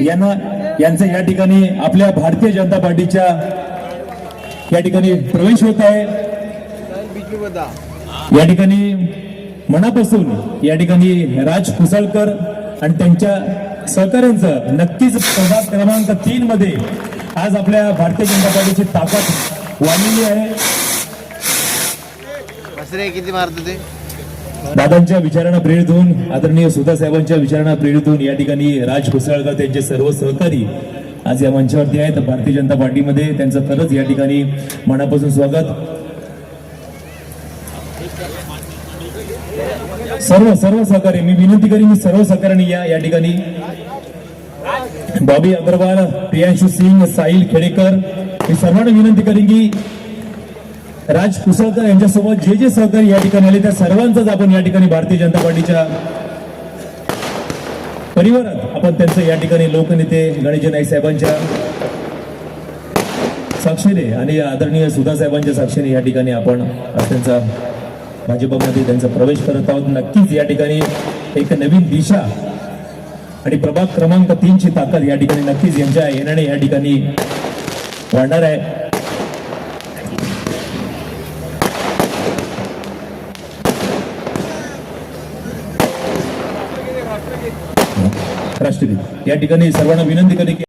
यांना यांचं या ठिकाणी आपल्या भारतीय जनता पार्टीच्या या ठिकाणी प्रवेश होत आहे. या ठिकाणी मनापासून या ठिकाणी राज कुसळकर आणि त्यांच्या सहकाऱ्यांचं नक्कीच प्रभाग क्रमांक तीन मध्ये आज आपल्या भारतीय जनता पार्टीची ताकद वाढलेली आहे. किती मारत ते? दादांच्या विचारांना प्रेरित होऊन आदरणीय सुधा साहेबांच्या विचारांना प्रेरित होऊन या ठिकाणी राज कुसळकर त्यांचे सर्व सहकारी आज या मंचावरती आहेत. भारतीय जनता पार्टीमध्ये त्यांचं खरंच या ठिकाणी मनापासून स्वागत. सर्व सर्व सहकारी मी विनंती करीन मी सर्व सहकार्याने या या ठिकाणी. बॉबी अग्रवाल प्रियांशु सिंग साहिल खेडेकर मी सर्वांना विनंती करीन की राज कुसळकर यांच्यासोबत जे जे सहकारी या ठिकाणी आले त्या सर्वांचाच आपण या ठिकाणी भारतीय जनता पार्टीच्या परिवारात आपण त्यांचं या ठिकाणी लोकनेते गणेश नाईक साहेबांच्या साक्षीने आणि आदरणीय सुधा साहेबांच्या साक्षीने या ठिकाणी आपण त्यांचा भाजपमध्ये त्यांचा प्रवेश करत आहोत. नक्कीच या ठिकाणी एक नवीन दिशा आणि प्रभाग क्रमांक तीनची ताकद या ठिकाणी नक्कीच यांच्या येण्याने या ठिकाणी वाढणार आहे. राष्ट्रगीत या ठिकाणी सर्वांना विनंती करेन की